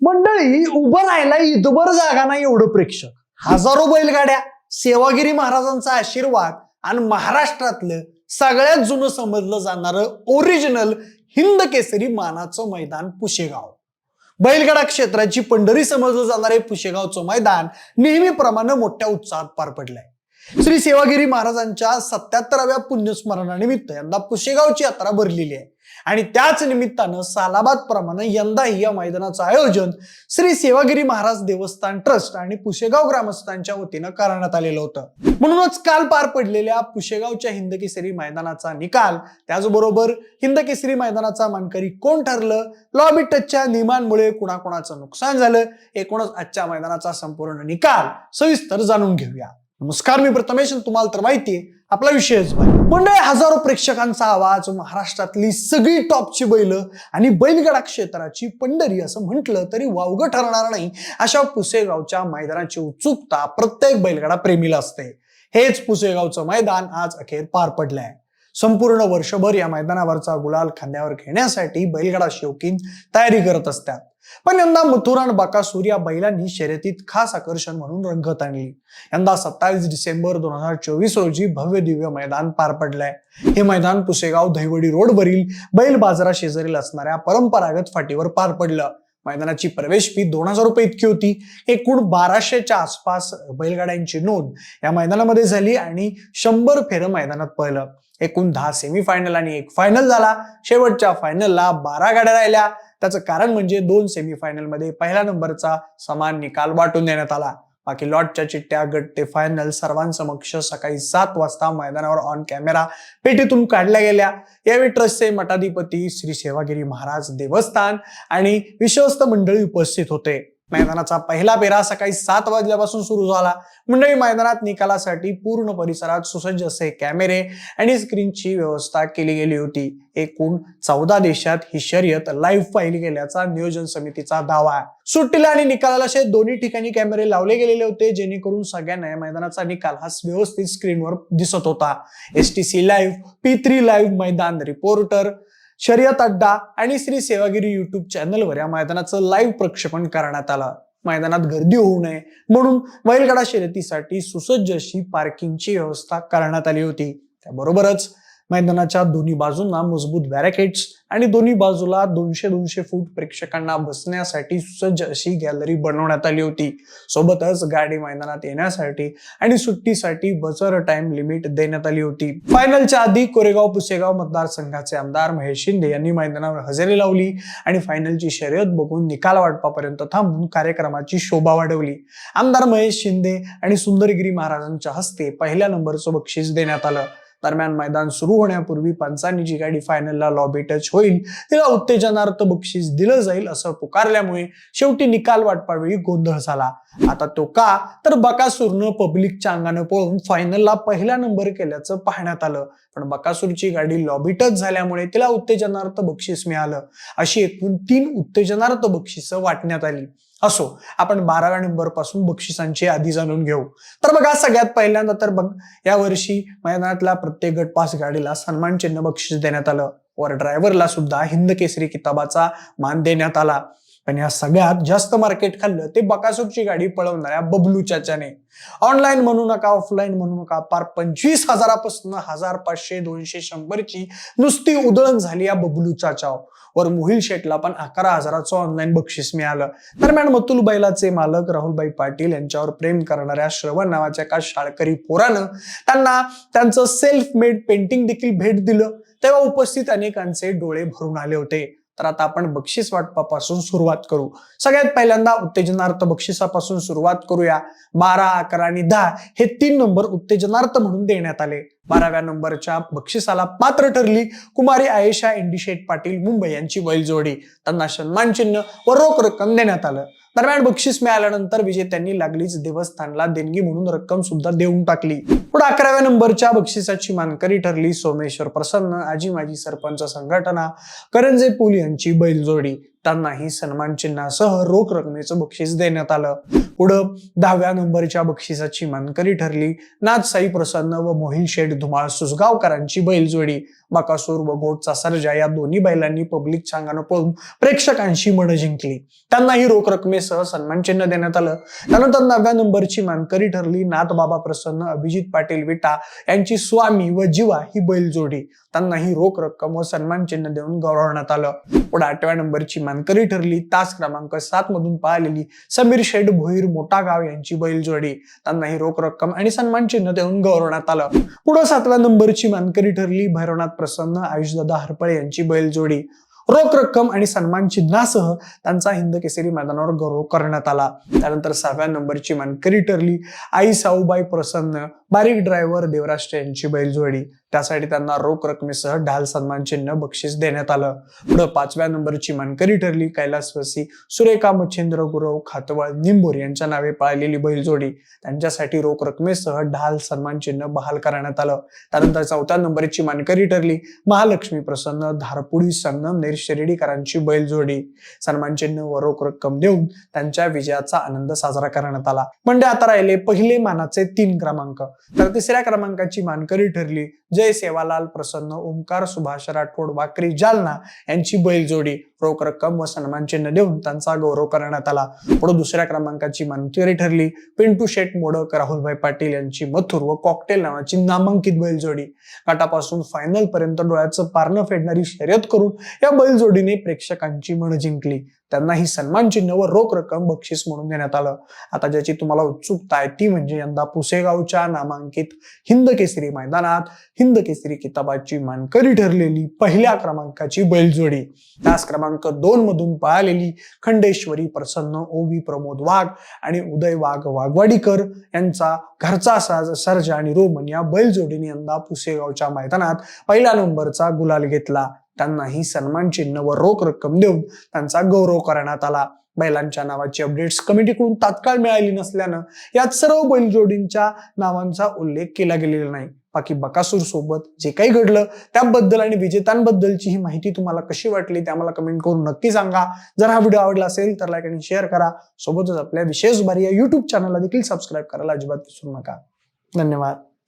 मंडळी उभं राहायला इथभर जागा नाही एवढं प्रेक्षक. हजारो बैलगाड्या सेवागिरी महाराजांचा आशीर्वाद आणि महाराष्ट्रातलं सगळ्यात जुनं समजलं जाणारं ओरिजिनल हिंद केसरी मानाचं मैदान पुशेगाव. बैलगाडा क्षेत्राची पंढरी समजलं जाणारे पुशेगावचं मैदान नेहमीप्रमाणे मोठ्या उत्साहात पार पडलंय. श्री सेवागिरी महाराजांच्या सत्याहत्तराव्या पुण्यस्मरणानिमित्त यंदा पुशेगावची यात्रा भरलेली आहे. आणि त्याच निमित्तानं सालाबाद प्रमाणे यंदाही या मैदानाचं आयोजन श्री सेवागिरी महाराज देवस्थान ट्रस्ट आणि पुशेगाव ग्रामस्थांच्या वतीनं करण्यात आलेलं होतं. म्हणूनच काल पार पडलेल्या पुशेगावच्या हिंदकेसरी मैदानाचा निकाल त्याचबरोबर हिंदकेसरी मैदानाचा मानकरी कोण ठरलं? लॉबी टचच्या नियमांमुळे कुणाकुणाचं नुकसान झालं? एकूणच आजच्या मैदानाचा संपूर्ण निकाल सविस्तर जाणून घेऊया. नमस्कार मी प्रथमेश तुम्हाला तर माहितीये आपला विषयच मंडळी हजारो प्रेक्षकांचा आवाज महाराष्ट्रातली सगळी टॉपची बैल आणि बैलगाडा क्षेत्राची पंढरी असं म्हटलं तरी वावगं ठरणार नाही. अशा पुसेगावच्या मैदानाची उत्सुकता प्रत्येक बैलगाडा प्रेमीला असते. हेच पुसेगावचं मैदान आज अखेर पार पडलंय. संपूर्ण वर्षभर या मैदानावरचा गुलाल खांद्यावर घेण्यासाठी बैलगाडा शौकीन तयारी करत असतात. पण यंदा मथुरान बाकासूर या बैलांनी शर्यतीत खास आकर्षण म्हणून रंगत आणली. यंदा सत्तावीस डिसेंबर दोन हजार चोवीस रोजी भव्य दिव्य मैदान पार पडलंय. हे मैदान पुसेगाव दहिवडी रोडवरील बैल बाजारा शेजारील असणाऱ्या परंपरागत फाटीवर पार पडलं. मैदानाची प्रवेश फी दोन हजार रुपये इतकी होती. एकूण बाराशेच्या आसपास बैलगाड्यांची नोंद या मैदानामध्ये झाली आणि शंभर फेरं मैदानात पळलं. एकूण दहा सेमीफायनल आणि एक फायनल झाला. शेवटच्या फायनलला बारा गाड्या राहिल्या. त्याचं कारण म्हणजे दोन सेमीफायनलमध्ये पहिल्या नंबरचा समान निकाल वाटून देण्यात आला. बाकी लॉटच्या चिठ्ठ्या गट ते फायनल सर्वांसमक्ष सकाळी सात वाजता मैदानावर ऑन कॅमेरा पेटीतून काढल्या गेल्या. यावेळी ट्रस्टचे मठाधिपती श्री सेवागिरी महाराज देवस्थान आणि विश्वस्त मंडळी उपस्थित होते. मैदानाचा पहिला पेरा सकाळी सात वाजल्यापासून सुरू झाला. मंडळी मैदानात निकालासाठी पूर्ण परिसरात सुसज्ज असे कॅमेरे आणि स्क्रीनची व्यवस्था केली गेली होती. एकूण चौदा देशात ही शर्यत लाईव्ह पाहिली गेल्याचा नियोजन समितीचा दावा. आहे सुट्टीला आणि निकालाला असे दोन्ही ठिकाणी कॅमेरे लावले गेलेले होते जेणेकरून सगळ्यांना या मैदानाचा निकाल हा व्यवस्थित स्क्रीनवर दिसत होता. S T C live P three live मैदान रिपोर्टर शर्यत अड्डा आणि श्री सेवागिरी युट्यूब चॅनलवर या मैदानाचं लाईव्ह प्रक्षेपण करण्यात आलं. मैदानात गर्दी होऊ नये म्हणून बैलगाडा शर्यतीसाठी सुसज्ज अशी पार्किंगची व्यवस्था करण्यात आली होती. त्याबरोबरच मैदानाच्या दोन्ही बाजूंना मजबूत बॅरिकेड्स आणि दोन्ही बाजूला दोनशे दोनशे फूट प्रेक्षकांना बसण्यासाठी सुसज्ज अशी गॅलरी बनवण्यात आली होती. सोबतच गाडी मैदानात येण्यासाठी आणि सुट्टीसाठी बजर टाइम लिमिट देण्यात आली होती. फायनलच्या आधी कोरेगाव पुसेगाव मतदारसंघाचे आमदार महेश शिंदे यांनी मैदानावर हजेरी लावली आणि फायनलची शर्यत बघून निकाल वाटपापर्यंत थांबून कार्यक्रमाची शोभा वाढवली. आमदार महेश शिंदे आणि सुंदरगिरी महाराजांच्या हस्ते पहिल्या नंबरचं बक्षीस देण्यात आलं. दरम्यान मैदान सुरू होण्यापूर्वी पंचांनी जी गाडी फायनलला लॉबी टच होईल तिला उत्तेजनार्थ बक्षीस दिलं जाईल असं पुकारल्यामुळे शेवटी निकाल वाटपावेळी गोंधळ झाला. आता तो का? तर बकासूरनं पब्लिकच्या अंगानं पळून फायनलला पहिला नंबर केल्याचं पाहण्यात आलं. पण बकासूरची गाडी लॉबी टच झाल्यामुळे तिला उत्तेजनार्थ बक्षीस मिळालं. अशी एकूण तीन उत्तेजनार्थ बक्षिसं वाटण्यात आली. असो. आपण बाराव्या नंबरपासून बक्षिसांची यादी जाणून घेऊ. तर बघा सगळ्यात पहिल्यांदा तर बघ या वर्षी मैदानातल्या प्रत्येक गट पास गाडीला सन्मान चिन्ह बक्षीस देण्यात आलं. वर ड्रायव्हरला सुद्धा हिंद केसरी किताबाचा मान देण्यात आला. पण या सगळ्यात जास्त मार्केट खाल्लं ते बकासूरची गाडी पळवणाऱ्या बबलू चाच्याने. ऑनलाईन म्हणू नका ऑफलाईन म्हणू नका. पार पंचवीस हजारापासून हजार पाचशे दोनशे शंभरची नुसती उधळण झाली या बबलू चाचाव वर मोहिल शेटला पण अकरा हजाराचं ऑनलाईन बक्षीस मिळालं. दरम्यान मथुल बैलाचे मालक राहुलबाई पाटील यांच्यावर प्रेम करणाऱ्या श्रवण नावाच्या एका शाळकरी पोरानं त्यांना त्यांचं सेल्फ मेड पेंटिंग देखील भेट दिलं. तेव्हा उपस्थित अनेकांचे डोळे भरून आले होते. तर आता आपण बक्षीस वाटपापासून सुरुवात करू. सगळ्यात पहिल्यांदा उत्तेजनार्थ बक्षिसापासून सुरुवात करूया. बारा अकरा आणि दहा हे तीन नंबर उत्तेजनार्थ म्हणून देण्यात आले. बाराव्या नंबरच्या बक्षिसाला पात्र ठरली कुमारी आयेशा इंडिशेट पाटील मुंबई यांची बैलजोडी. त्यांना सन्मान चिन्ह व रोख रक्कम देण्यात आलं. दरम्यान बक्षीस मिळाल्यानंतर विजेत्यांनी लागलीच देवस्थानला देणगी म्हणून रक्कम सुद्धा देऊन टाकली. पुढे अकराव्या नंबरच्या बक्षिसाची मानकरी ठरली सोमेश्वर प्रसन्न आजी माजी सरपंच संघटना करंजे पूल यांची बैलजोडी. त्यांनाही सन्मान चिन्हासह रोख रकमेचं बक्षीस देण्यात आलं. पुढं दहाव्या नंबरच्या बक्षिसाची मानकरी ठरली. नाथसाई प्रसन्न व मोहिल शेठ धुमाळ सुसगावकरांची बैलजोडी. बकासूर व गोटचा सर्जा या दोन्ही बैलांनी पब्लिक छांगानं पळून प्रेक्षकांशी मन जिंकली. त्यांनाही रोख रकमेसह सन्मान चिन्ह देण्यात आलं. त्यानंतर नवव्या नंबरची मानकरी ठरली नाथबाबा प्रसन्न अभिजित पाटील विटा यांची स्वामी व जीवा ही बैलजोडी. त्यांनाही रोख रक्कम व सन्मान चिन्ह देऊन गौरवण्यात आलं. पुढे आठव्या नंबरची मानकरी ठरली. तास क्रमांक सात मधून पाहिलेली समीर शेठ भोईर मोठा गाव यांची बैलजोडी. त्यांनाही रोख रक्कम आणि सन्मान चिन्ह देऊन गौरवण्यात आलं. पुढे सातव्या नंबरची मानकरी ठरली भैरवनाथ प्रसन्न आयुषदादा हरपळे यांची बैलजोडी. रोख रक्कम आणि सन्मान चिन्हासह त्यांचा हिंद केसरी मैदानावर गौरव करण्यात आला. त्यानंतर सहाव्या नंबरची मानकरी ठरली आई साऊबाई प्रसन्न बारीक ड्रायव्हर देवराष्ट्र यांची बैलजोडी. त्यासाठी त्यांना रोख रकमेसह ढाल सन्मान चिन्ह बक्षीस देण्यात आलं. पुढे पाचव्या नंबरची मानकरी ठरली. कैलासवासी सुरेखा मच्छिंद्र गुरव खातवळ निंबोर यांच्या नावे पाळलेली बैलजोडी. त्यांच्यासाठी रोख रकमेसह ढाल सन्मान चिन्ह बहाल करण्यात आलं. त्यानंतर चौथ्या नंबरची मानकरी ठरली. महालक्ष्मी प्रसन्न धारपुडी संगमनेर शिर्डीकरांची बैलजोडी. सन्मान चिन्ह व रोख रक्कम देऊन त्यांच्या विजयाचा आनंद साजरा करण्यात आला. म्हणजे आता राहिले पहिले मानाचे तीन क्रमांक. तर तिसऱ्या क्रमांकाची मानकरी ठरली. जय सेवालाल प्रसन्न ओंकार सुभाष राठोड वाकरी जालना यांची बैलजोडी. रोख रक्कम व सन्मानचिन्ह देऊन त्यांचा गौरव करण्यात आला. पुढे दुसऱ्या क्रमांकाची मानकरी ठरली. पिंटू शेठ मोडक राहुलभाई पाटील यांची मथुर व कॉकटेल नावाची नामांकित बैलजोडी. गटापासून फायनल पर्यंत डोळ्याचं पारणं फेडणारी शर्यत करून या बैलजोडीने प्रेक्षकांची मन जिंकली. त्यांनाही सन्मान चिन्ह व रोख रक्कम बक्षीस म्हणून देण्यात आलं. आता ज्याची तुम्हाला उत्सुकता आहे ती म्हणजे यंदा पुसेगावच्या नामांकित हिंद केसरी मैदानात हिंद केसरी किताबाची मानकरी ठरलेली पहिल्या क्रमांकाची बैलजोडी. त्याच क्रमांक दोन मधून पळालेली खंडेश्वरी प्रसन्न ओवी प्रमोद वाघ आणि उदय वाघ वाघवाडीकर यांचा घरचा साज सर्जा आणि रोमन या बैलजोडीने यंदा पुसेगावच्या मैदानात पहिल्या नंबरचा गुलाल घेतला. त्यांनाही सन्मान चिन्ह व रोख रक्कम देऊन त्यांचा गौरव करण्यात आला. बैलांच्या नावाची अपडेट्स कमिटीकडून तात्काळ मिळाली नसल्यानं यात सर्व बैलजोडींच्या नावांचा उल्लेख केला गेलेला नाही. बाकी बकासूर सोबत जे काही घडलं त्याबद्दल आणि विजेत्यांबद्दलची ही माहिती तुम्हाला कशी वाटली ते आम्हाला कमेंट करून नक्की सांगा. जर हा व्हिडिओ आवडला असेल तर लाईक आणि शेअर करा. सोबतच आपल्या विशेष भारी या युट्यूब चॅनलला देखील सबस्क्राईब करायला अजिबात विसरू नका. धन्यवाद.